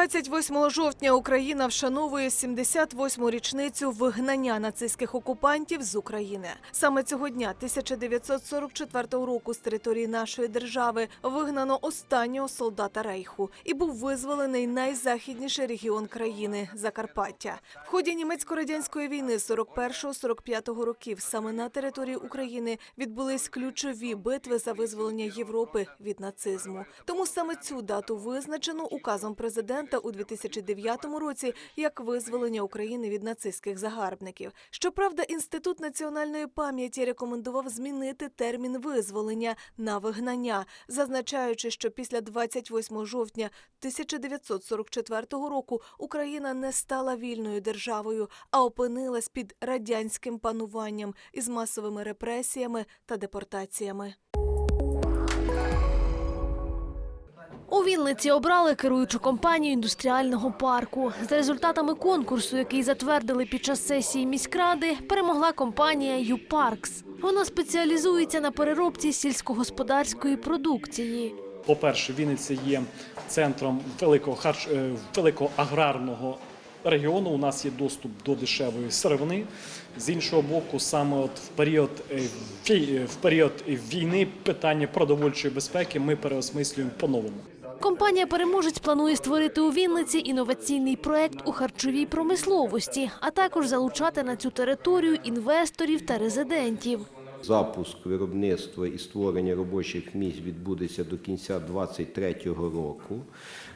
28 жовтня Україна вшановує 78-му річницю вигнання нацистських окупантів з України. Саме цього дня, 1944 року, з території нашої держави вигнано останнього солдата Рейху і був визволений найзахідніший регіон країни Закарпаття. В ході німецько-радянської війни 41-45 років саме на території України відбулись ключові битви за визволення Європи від нацизму. Тому саме цю дату визначено указом президента у 2009 році як визволення України від нацистських загарбників. Щоправда, інститут національної пам'яті рекомендував змінити термін визволення на вигнання, зазначаючи, що після 28 жовтня 1944 року Україна не стала вільною державою, а опинилась під радянським пануванням із масовими репресіями та депортаціями. У Вінниці обрали керуючу компанію індустріального парку. За результатами конкурсу, який затвердили під час сесії міськради, перемогла компанія «Юпаркс». Вона спеціалізується на переробці сільськогосподарської продукції. По-перше, Вінниця є центром великого харч... е, великого аграрного регіону. У нас є доступ до дешевої сировини. З іншого боку, саме от в період е, в період війни питання продовольчої безпеки ми переосмислюємо по-новому. Компанія переможець планує створити у Вінниці інноваційний проект у харчовій промисловості, а також залучати на цю територію інвесторів та резидентів. Запуск виробництва і створення робочих місць відбудеться до кінця 2023 року.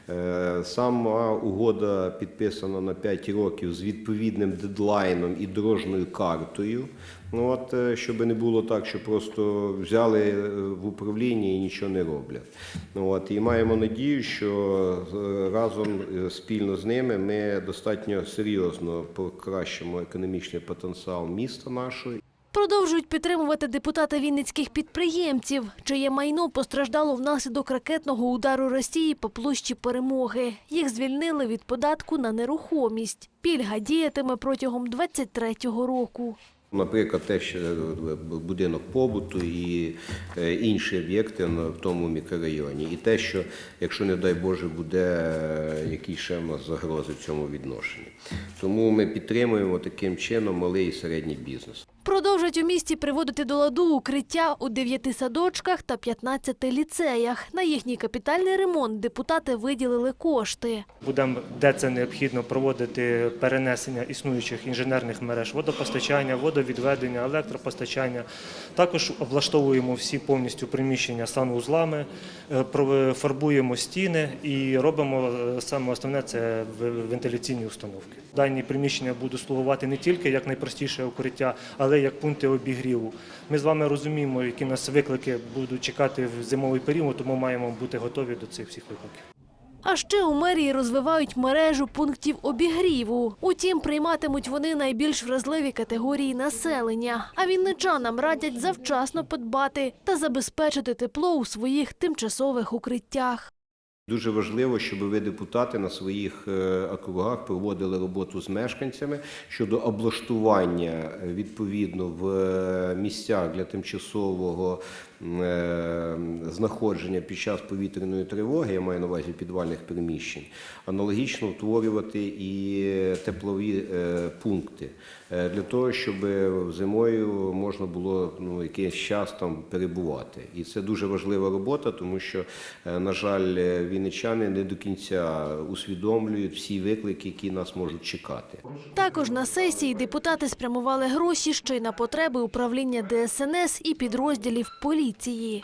Е, Сама угода підписана на 5 років з відповідним дедлайном і дорожньою картою. Ну, От, е, щоб не було так, що просто взяли е, в управління і нічого не роблять. Ну, От, і маємо надію, що разом спільно з ними ми достатньо серйозно покращимо економічний потенціал міста нашого. Продовжують підтримувати депутати вінницьких підприємців, чиє майно постраждало внаслідок ракетного удару Росії по площі перемоги. Їх звільнили від податку на нерухомість. Пільга діятиме протягом 23-го року. Наприклад, те, що будинок побуту і е, інші об'єкти в тому мікрорайоні. І те, що, якщо, не дай Боже, буде е, якісь ще загрози в цьому відношенні. Тому ми підтримуємо таким чином малий і середній бізнес. Продовжать у місті приводити до ладу укриття у 9 садочках та 15 ліцеях. На їхній капітальний ремонт депутати виділили кошти. Будемо, де це необхідно, проводити перенесення існуючих інженерних мереж водопостачання, водовідведення, електропостачання. Також облаштовуємо всі повністю приміщення санвузлами, е, фарбуємо стіни і робимо е, саме основне це вентиляційні установки. Дані приміщення будуть слугувати не тільки як найпростіше укриття, але й як пункти обігріву. Ми з вами розуміємо, які нас виклики будуть чекати в зимовий період, тому маємо бути готові до цих всіх викликів. А ще у мерії розвивають мережу пунктів обігріву. Утім, прийматимуть вони найбільш вразливі категорії населення. А вінничанам радять завчасно подбати та забезпечити тепло у своїх тимчасових укриттях. Дуже важливо, щоб ви, депутати, на своїх е, округах проводили роботу з мешканцями щодо облаштування е, відповідно в е, місцях для тимчасового знаходження під час повітряної тривоги, я маю на увазі підвальних приміщень, аналогічно утворювати і теплові е, пункти е, для того, щоб зимою можна було ну, якийсь час там перебувати. І це дуже важлива робота, тому що, е, на жаль, е, вінничани не до кінця усвідомлюють всі виклики, які нас можуть чекати. Також на сесії депутати спрямували гроші ще й на потреби управління ДСНС і підрозділів поліції. 记忆。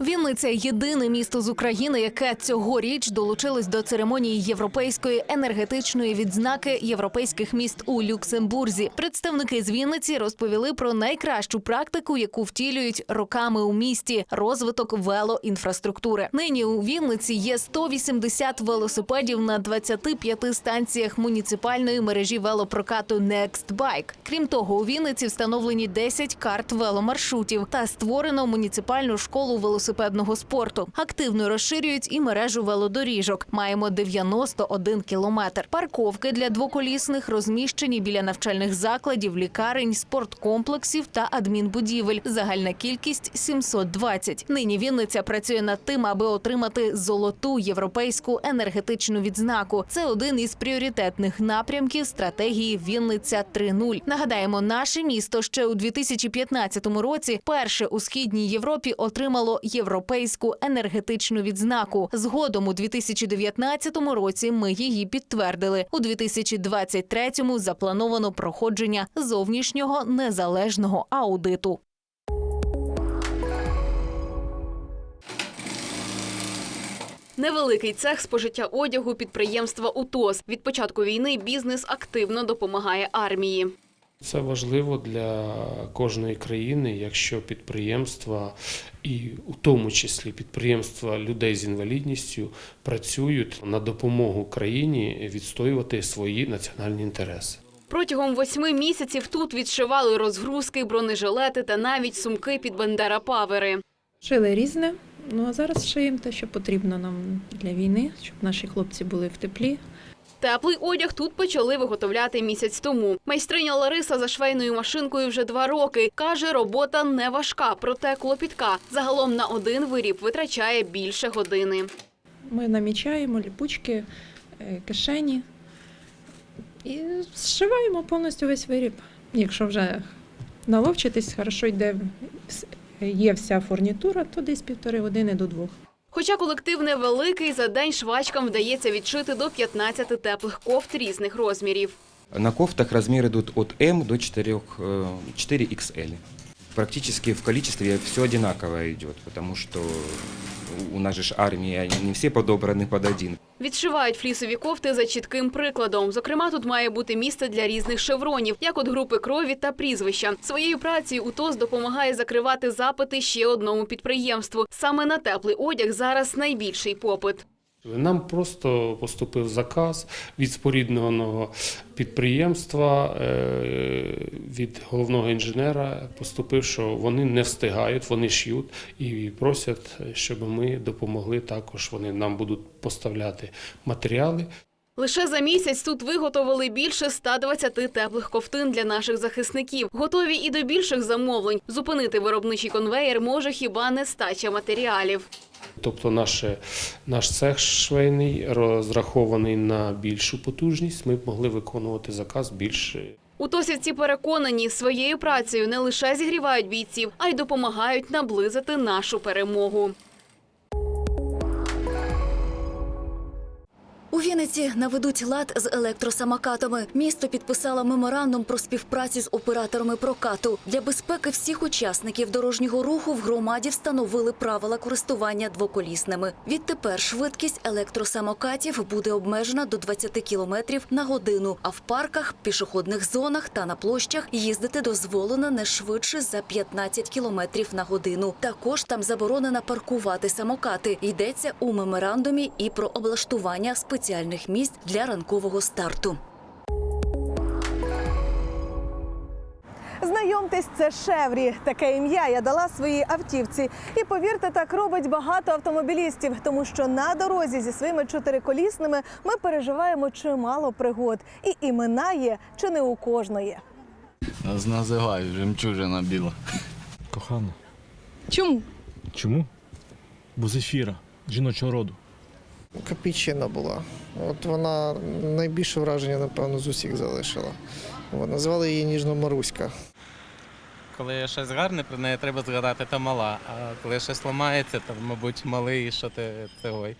Вінниця єдине місто з України, яке цьогоріч долучилось до церемонії європейської енергетичної відзнаки європейських міст у Люксембурзі. Представники з Вінниці розповіли про найкращу практику, яку втілюють роками у місті розвиток велоінфраструктури. Нині у Вінниці є 180 велосипедів на 25 станціях муніципальної мережі велопрокату Bike. Крім того, у Вінниці встановлені 10 карт веломаршрутів та створено муніципальну школу велосипедів велосипедного спорту. Активно розширюють і мережу велодоріжок. Маємо 91 кілометр. Парковки для двоколісних розміщені біля навчальних закладів, лікарень, спорткомплексів та адмінбудівель. Загальна кількість 720. Нині Вінниця працює над тим, аби отримати золоту європейську енергетичну відзнаку. Це один із пріоритетних напрямків стратегії Вінниця 3.0. Нагадаємо, наше місто ще у 2015 році перше у східній Європі отримало європейську енергетичну відзнаку. Згодом у 2019 році ми її підтвердили. У 2023-му заплановано проходження зовнішнього незалежного аудиту. Невеликий цех спожиття одягу підприємства УТОС. Від початку війни бізнес активно допомагає армії. Це важливо для кожної країни, якщо підприємства, і у тому числі підприємства людей з інвалідністю, працюють на допомогу країні відстоювати свої національні інтереси. Протягом восьми місяців тут відшивали розгрузки, бронежилети та навіть сумки під Бендера Павери. Шили різне. Ну а зараз шиємо те, що потрібно нам для війни, щоб наші хлопці були в теплі. Теплий одяг тут почали виготовляти місяць тому. Майстриня Лариса за швейною машинкою вже два роки. Каже, робота не важка, проте клопітка. Загалом на один виріб витрачає більше години. Ми намічаємо ліпучки, е, кишені і зшиваємо повністю весь виріб. Якщо вже наловчитись, хорошо йде, є вся фурнітура, то десь півтори години до двох. Хоча колектив невеликий, за день швачкам вдається відшити до 15 теплих кофт різних розмірів. На кофтах розміри йдуть від М до 4, э, 4XL. Практически в кількості все одинаково йде, тому что у нас же ж армія, не всі подобрані під один. Відшивають флісові кофти за чітким прикладом. Зокрема, тут має бути місце для різних шевронів, як от групи крові та прізвища. Своєю працею УТОС допомагає закривати запити ще одному підприємству. Саме на теплий одяг зараз найбільший попит. Нам просто поступив заказ від спорідненого підприємства е, від головного інженера. Поступив, що вони не встигають, вони ш'ють і просять, щоб ми допомогли. Також вони нам будуть поставляти матеріали. Лише за місяць тут виготовили більше 120 теплих ковтин для наших захисників. Готові і до більших замовлень. Зупинити виробничий конвеєр може хіба нестача матеріалів. Тобто наш, наш цех швейний розрахований на більшу потужність. Ми б могли виконувати заказ більше. Утосівці переконані, своєю працею не лише зігрівають бійців, а й допомагають наблизити нашу перемогу. У Вінниці наведуть лад з електросамокатами. Місто підписало меморандум про співпрацю з операторами прокату. Для безпеки всіх учасників дорожнього руху в громаді встановили правила користування двоколісними. Відтепер швидкість електросамокатів буде обмежена до 20 км на годину, а в парках, пішохідних зонах та на площах їздити дозволено не швидше за 15 км на годину. Також там заборонено паркувати самокати. Йдеться у меморандумі і про облаштування спеціальних місць для ранкового старту. Знайомтесь, це Шеврі. Таке ім'я я дала своїй автівці. І повірте, так робить багато автомобілістів, тому що на дорозі зі своїми чотириколісними ми переживаємо чимало пригод. І імена є чи не у кожної. Нас називають жемчужина біла. Кохана. Чому? Чому? Бо зефіра, жіночого роду. Капічина була. От вона найбільше враження, напевно, з усіх залишила. От, Називали її ніжно Маруська. Коли щось гарне, про неї треба згадати, то мала. А коли щось ламається, то, мабуть, малий, що ти це ой.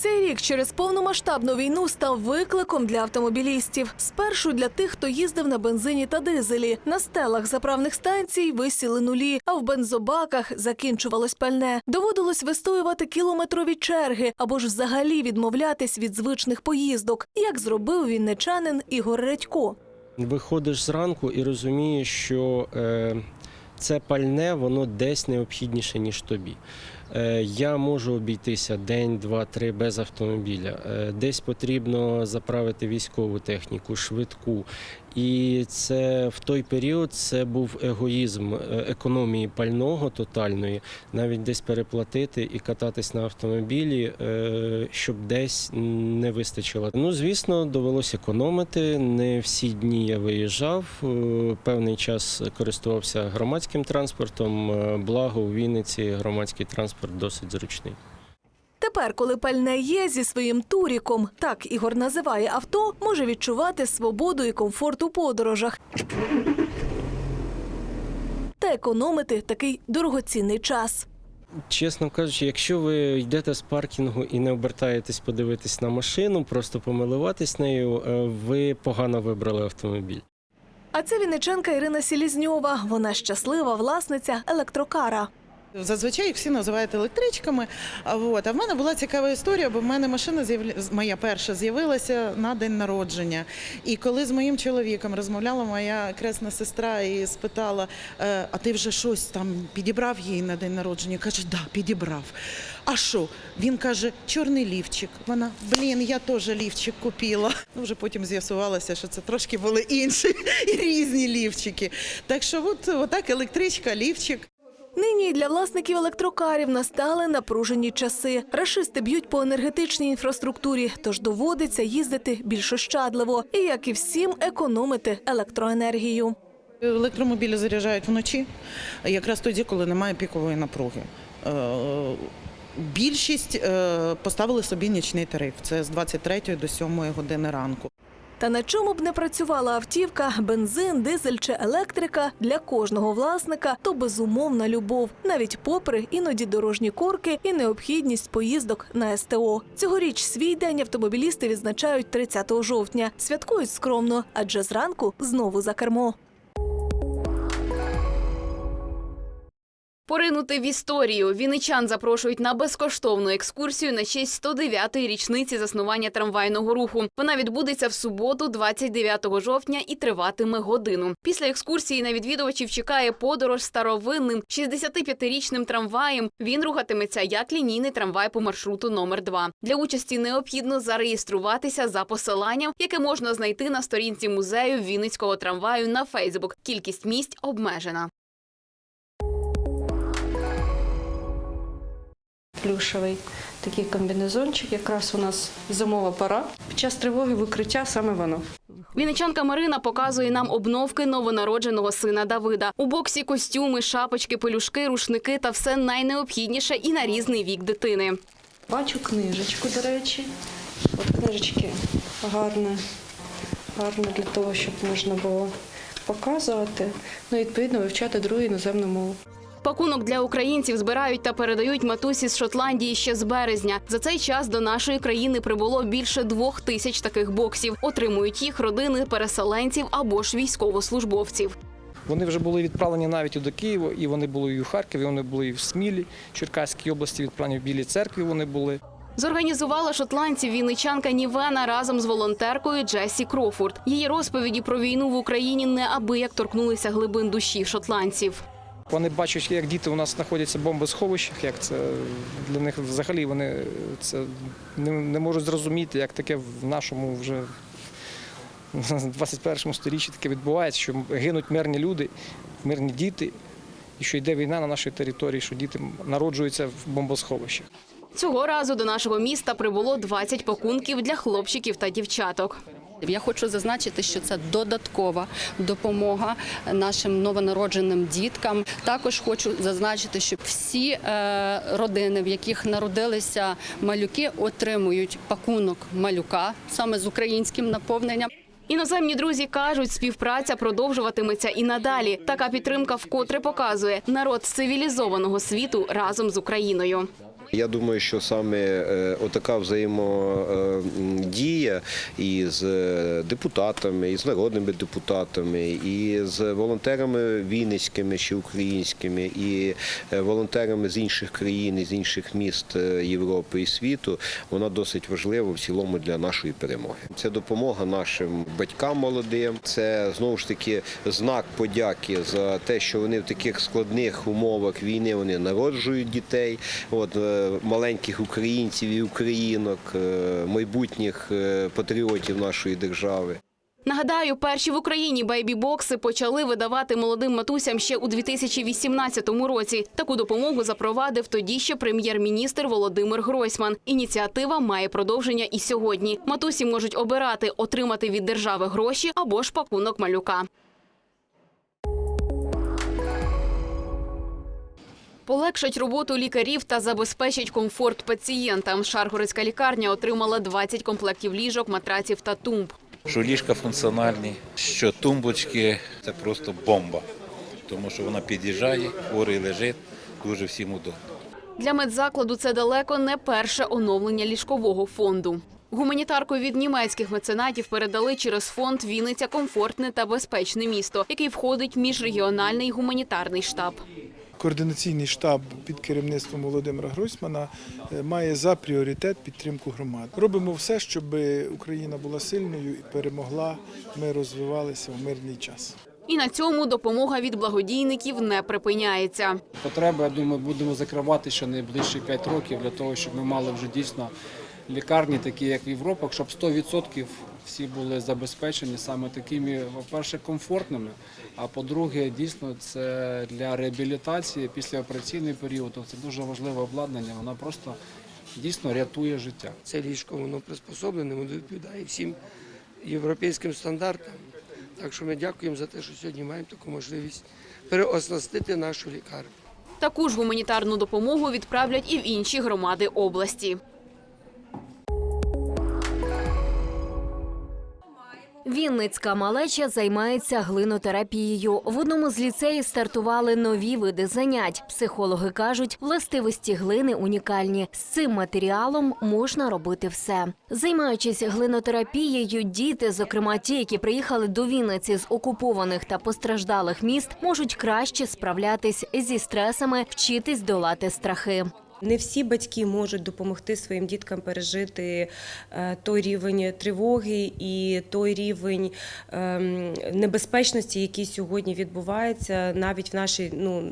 Цей рік через повномасштабну війну став викликом для автомобілістів. Спершу для тих, хто їздив на бензині та дизелі. На стелах заправних станцій висіли нулі, а в бензобаках закінчувалось пальне. Доводилось вистоювати кілометрові черги або ж взагалі відмовлятись від звичних поїздок, як зробив вінничанин Ігор Редько. Виходиш зранку і розумієш, що е, це пальне, воно десь необхідніше, ніж тобі. е, я можу обійтися день, два, три без автомобіля. Е, Десь потрібно заправити військову техніку, швидку. І це в той період це був егоїзм е, економії пального тотальної, навіть десь переплатити і кататись на автомобілі, щоб десь не вистачило. Ну, звісно, довелося економити. Не всі дні я виїжджав. Певний час користувався громадським транспортом. Е, Благо у Вінниці громадський транспорт досить зручний. Тепер, коли пальне є зі своїм туріком, так Ігор називає авто, може відчувати свободу і комфорт у подорожах. Та економити такий дорогоцінний час. Чесно кажучи, якщо ви йдете з паркінгу і не обертаєтесь подивитись на машину, просто помилуватись нею, е, ви погано вибрали автомобіль. А це вінниченка Ірина Селізньова. Вона щаслива власниця електрокара. Зазвичай їх всі називають електричками. А от а в мене була цікава історія, бо в мене машина моя перша з'явилася на день народження. І коли з моїм чоловіком розмовляла моя кресна сестра і спитала: «Е, а ти вже щось там підібрав їй на день народження? Каже, да, підібрав. А що? Він каже, чорний лівчик. Вона, блін, я теж лівчик купила. Ну, вже потім з'ясувалося, що це трошки були інші і різні лівчики. Так що, от, отак електричка, лівчик. Нині для власників електрокарів настали напружені часи. Рашисти б'ють по енергетичній інфраструктурі, тож доводиться їздити більш ощадливо і, як і всім, економити електроенергію. Електромобілі заряджають вночі, якраз тоді, коли немає пікової напруги. Більшість е, поставили собі нічний тариф. Це з 23 до 7 години ранку. Та на чому б не працювала автівка, бензин, дизель чи електрика для кожного власника то безумовна любов, навіть попри іноді дорожні корки і необхідність поїздок на СТО. Цьогоріч свій день автомобілісти відзначають 30 жовтня. Святкують скромно, адже зранку знову за кермо. Поринути в історію вінничан запрошують на безкоштовну екскурсію на честь 109-ї річниці заснування трамвайного руху. Вона відбудеться в суботу, 29 жовтня, і триватиме годину. Після екскурсії на відвідувачів чекає подорож старовинним 65-річним трамваєм. Він рухатиметься як лінійний трамвай по маршруту номер 2 Для участі необхідно зареєструватися за посиланням, яке можна знайти на сторінці музею Вінницького трамваю на Фейсбук. Кількість місць обмежена. Плюшевий такий комбінезончик. Якраз у нас зимова пора. Під час тривоги викриття саме воно. Вінничанка Марина показує нам обновки новонародженого сина Давида. У боксі костюми, шапочки, пелюшки, рушники та все найнеобхідніше і на різний вік дитини. Бачу книжечку, до речі. От книжечки гарне, гарне для того, щоб можна було показувати. Ну, відповідно, вивчати другу іноземну мову. Пакунок для українців збирають та передають матусі з Шотландії ще з березня. За цей час до нашої країни прибуло більше двох тисяч таких боксів. Отримують їх родини переселенців або ж військовослужбовців. Вони вже були відправлені навіть і до Києва, і вони були і у Харкові, вони були і в Смілі, Черкаській області, відправлені в Білій церкві вони були. Зорганізувала шотландців вінничанка Нівена разом з волонтеркою Джесі Крофорд. Її розповіді про війну в Україні неабияк торкнулися глибин душі шотландців. Вони бачать, як діти у нас знаходяться в бомбосховищах, як це для них взагалі вони це не, не можуть зрозуміти, як таке в нашому вже 21 сторіччі таке відбувається, що гинуть мирні люди, мирні діти, і що йде війна на нашій території, що діти народжуються в бомбосховищах. Цього разу до нашого міста прибуло 20 пакунків для хлопчиків та дівчаток. Я хочу зазначити, що це додаткова допомога нашим новонародженим діткам. Також хочу зазначити, що всі е, родини, в яких народилися малюки, отримують пакунок малюка саме з українським наповненням. Іноземні друзі кажуть, співпраця продовжуватиметься і надалі. Така підтримка вкотре показує народ цивілізованого світу разом з Україною. Я думаю, що саме е, отака взаємодія взаємодія і з е, депутатами, і з народними депутатами, і з волонтерами вінницькими чи українськими, і е, волонтерами з інших країн, з інших міст е, Європи і світу, вона досить важлива в цілому для нашої перемоги. Це допомога нашим батькам молодим. Це знову ж таки знак подяки за те, що вони в таких складних умовах війни вони народжують дітей, от е, маленьких українців і українок, е, майбутніх е, патріотів нашої держави. Нагадаю, перші в Україні бейбі-бокси почали видавати молодим матусям ще у 2018 році. Таку допомогу запровадив тоді ще прем'єр-міністр Володимир Гройсман. Ініціатива має продовження і сьогодні. Матусі можуть обирати отримати від держави гроші або ж пакунок малюка. Полегшать роботу лікарів та забезпечать комфорт пацієнтам. Шаргородська лікарня отримала 20 комплектів ліжок, матраців та тумб. що ліжка функціональні, що тумбочки це просто бомба, тому що вона під'їжджає, хворий лежить, дуже всім удобно. Для медзакладу це далеко не перше оновлення ліжкового фонду. Гуманітарку від німецьких меценатів передали через фонд Вінниця комфортне та безпечне місто, який входить в міжрегіональний гуманітарний штаб. Координаційний штаб під керівництвом Володимира Гройсмана е, має за пріоритет підтримку громад. Робимо все, щоб Україна була сильною і перемогла. Ми розвивалися в мирний час. І на цьому допомога від благодійників не припиняється. Потреби, я думаю, будемо закривати ще найближчі 5 років для того, щоб ми мали вже дійсно лікарні, такі як в Європах, щоб 100% всі були забезпечені саме такими, по-перше, комфортними. А по-друге, дійсно, це для реабілітації післяопераційний період. Це дуже важливе обладнання. Воно просто дійсно рятує життя. Це ліжко воно приспособлене, воно відповідає всім європейським стандартам. Так що ми дякуємо за те, що сьогодні маємо таку можливість переоснастити нашу лікарню. Таку ж гуманітарну допомогу відправлять і в інші громади області. Вінницька малеча займається глинотерапією. В одному з ліцеїв стартували нові види занять. Психологи кажуть, властивості глини унікальні. З цим матеріалом можна робити все. Займаючись глинотерапією, діти, зокрема ті, які приїхали до Вінниці з окупованих та постраждалих міст, можуть краще справлятись зі стресами, вчитись долати страхи. Не всі батьки можуть допомогти своїм діткам пережити е, той рівень тривоги і той рівень ем, небезпечності, який сьогодні відбувається навіть в нашій ну,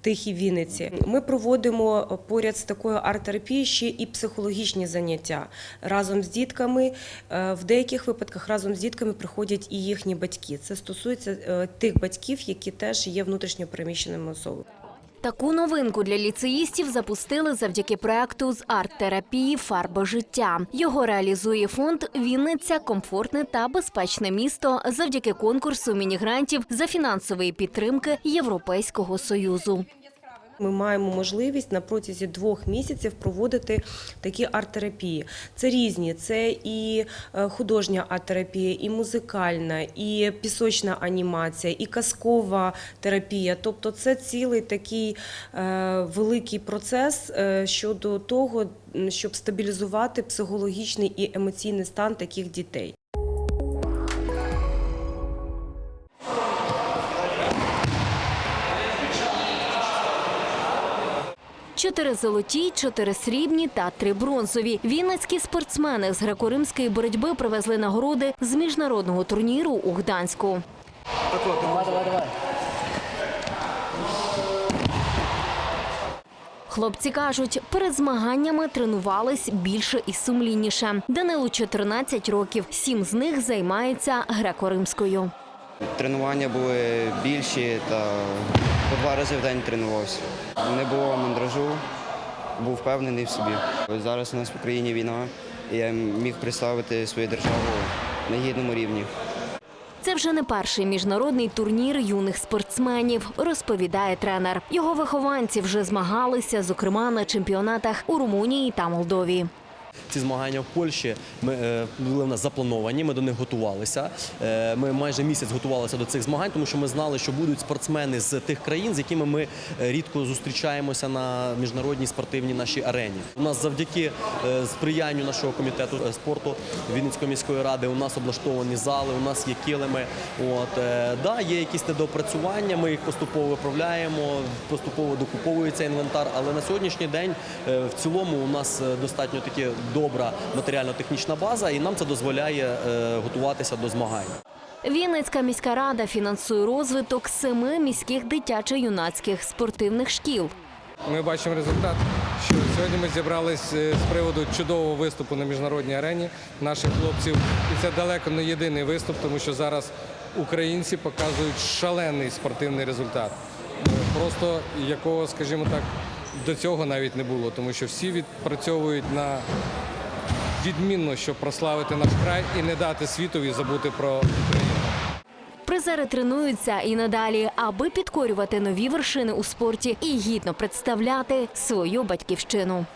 тихій Вінниці. Ми проводимо поряд з такою арт-терапією ще і психологічні заняття разом з дітками. Е, В деяких випадках разом з дітками приходять і їхні батьки. Це стосується е, тих батьків, які теж є внутрішньо переміщеними особами. Таку новинку для ліцеїстів запустили завдяки проекту з арт-терапії Фарба життя. Його реалізує фонд Вінниця комфортне та безпечне місто завдяки конкурсу мінігрантів за фінансової підтримки Європейського союзу. Ми маємо можливість на протязі двох місяців проводити такі арт-терапії. Це різні, це і е, художня арт-терапія, і музикальна, і пісочна анімація, і казкова терапія. Тобто, це цілий такий е, великий процес е, щодо того, щоб стабілізувати психологічний і емоційний стан таких дітей. Чотири золоті, чотири срібні та три бронзові. Вінницькі спортсмени з греко-римської боротьби привезли нагороди з міжнародного турніру у Гданську. Хлопці кажуть, перед змаганнями тренувались більше і сумлінніше. Данилу 14 років. Сім з них займається греко-римською. Тренування були більші та по два рази в день тренувався. Не було мандражу, був впевнений в собі. Зараз у нас в Україні війна, і я міг представити свою державу на гідному рівні. Це вже не перший міжнародний турнір юних спортсменів, розповідає тренер. Його вихованці вже змагалися, зокрема на чемпіонатах у Румунії та Молдові. Ці змагання в Польщі ми е, були в нас заплановані. Ми до них готувалися. Е, Ми майже місяць готувалися до цих змагань, тому що ми знали, що будуть спортсмени з тих країн, з якими ми е, рідко зустрічаємося на міжнародній спортивній нашій арені. У нас завдяки сприянню нашого комітету спорту Вінницької міської ради. У нас облаштовані зали, у нас є килими. От да, є якісь недоопрацювання. Ми їх поступово виправляємо, поступово докуповується інвентар. Але на сьогоднішній день в цілому у нас достатньо таки добра матеріально-технічна база, і нам це дозволяє е, готуватися до змагань. Вінницька міська рада фінансує розвиток семи міських дитячо-юнацьких спортивних шкіл. Ми бачимо результат, що сьогодні ми зібрались е, з приводу чудового виступу на міжнародній арені наших хлопців. І це далеко не єдиний виступ, тому що зараз українці показують шалений спортивний результат. Е, Просто якого, скажімо так, до цього навіть не було, тому що всі відпрацьовують на відмінно, щоб прославити наш край і не дати світові забути про Україну. Призери тренуються і надалі, аби підкорювати нові вершини у спорті і гідно представляти свою батьківщину.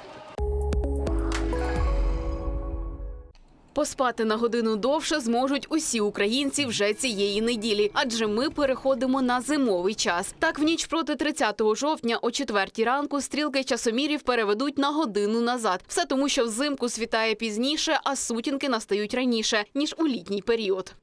Поспати на годину довше зможуть усі українці вже цієї неділі, адже ми переходимо на зимовий час. Так, в ніч проти 30 жовтня о 4 ранку стрілки часомірів переведуть на годину назад. Все тому, що взимку світає пізніше, а сутінки настають раніше ніж у літній період.